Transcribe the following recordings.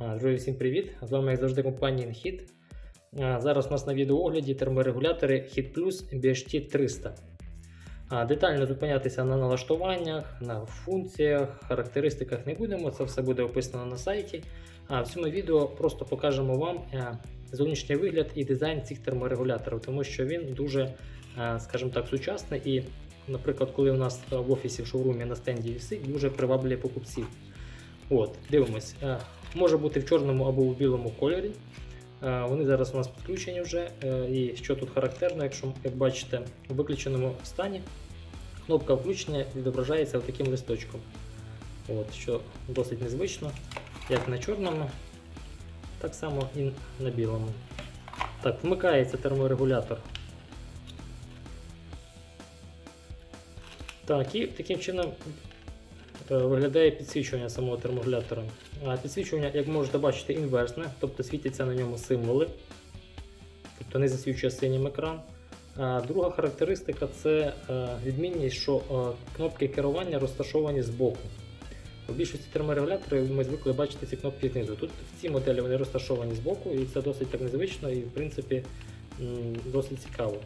Друзі, всім привіт! З вами, як завжди, компанія InHit. Зараз у нас на відеоогляді терморегулятори Hit Plus BHT 300. Детально зупинятися на налаштуваннях, на функціях, характеристиках не будемо, це все буде описано на сайті. А в цьому відео просто покажемо вам е, зовнішній вигляд і дизайн цих терморегуляторів, тому що він дуже, е, скажімо так, сучасний і, наприклад, коли у нас е, в офісі в шоурумі на стенді висить, дуже приваблює покупців. От, дивимось. Може бути в чорному або в білому кольорі. Е, Вони зараз у нас підключені вже. Е, І що тут характерно, якщо як бачите, у виключеному стані кнопка включення відображається таким листочком. От, що досить незвично, як на чорному, так само і на білому. Так, вмикається терморегулятор. Так, і таким чином виглядає підсвічування самого терморегулятора. Підсвічування, як можете бачити, інверсне, тобто світяться на ньому символи, тобто не засвічує синім екран. Друга характеристика це е, відмінність, що е, кнопки керування розташовані збоку. У більшості терморегуляторів ми звикли бачити ці кнопки знизу. Тут в цій моделі вони розташовані збоку, і це досить так незвично і в принципі досить цікаво.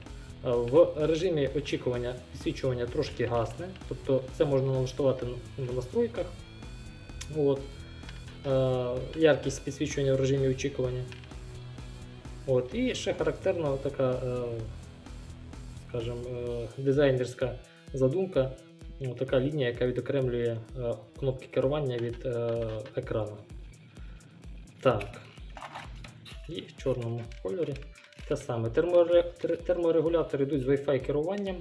Е, В режимі очікування підсвічування трошки гасне, тобто це можна налаштувати в настройках. От. Е, Яркість підсвічування в режимі очікування. От. І ще характерна така, е, скажімо, дизайнерська задумка, ну, така лінія, яка відокремлює кнопки керування від екрану. Так. І в чорному кольорі те саме. Терморе- Терморегулятори йдуть з Wi-Fi керуванням.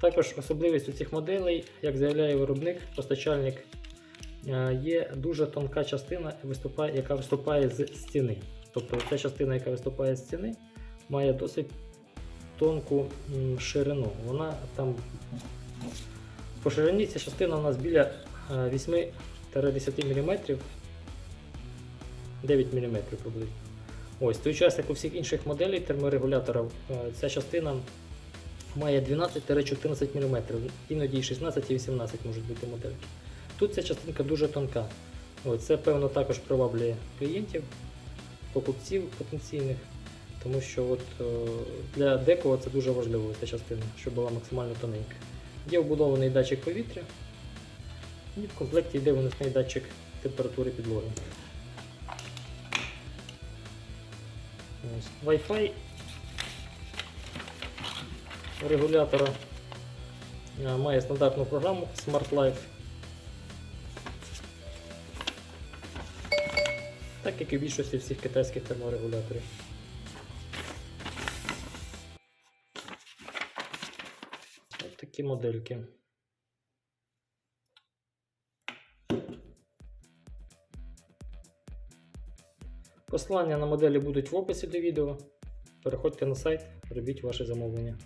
Також особливістю цих моделей, як заявляє виробник, постачальник, е, є дуже тонка частина, яка виступає з стіни. Тобто ця частина, яка виступає з стіни, має досить тонку ширину. Вона там по ширині ця частина у нас біля е, 8-10 мм. 9 мм приблизно. Ось, той час, як у всіх інших моделей терморегуляторів, е, ця частина має 12-14 мм, іноді 16 і 18 можуть бути модельки. Тут ця частинка дуже тонка. Ось, це, певно, також приваблює клієнтів, покупців потенційних, тому що от, е, для декого це дуже важливо, ця частина, щоб була максимально тоненька. Є вбудований датчик повітря, і в комплекті йде виносний датчик температури підлоги. Wi-Fi регулятора е, має стандартну програму Smart Life. Так як і в більшості всіх китайських терморегуляторів. Ось такі модельки. Посилання на моделі будуть в описі до відео. Переходьте на сайт, робіть ваше замовлення.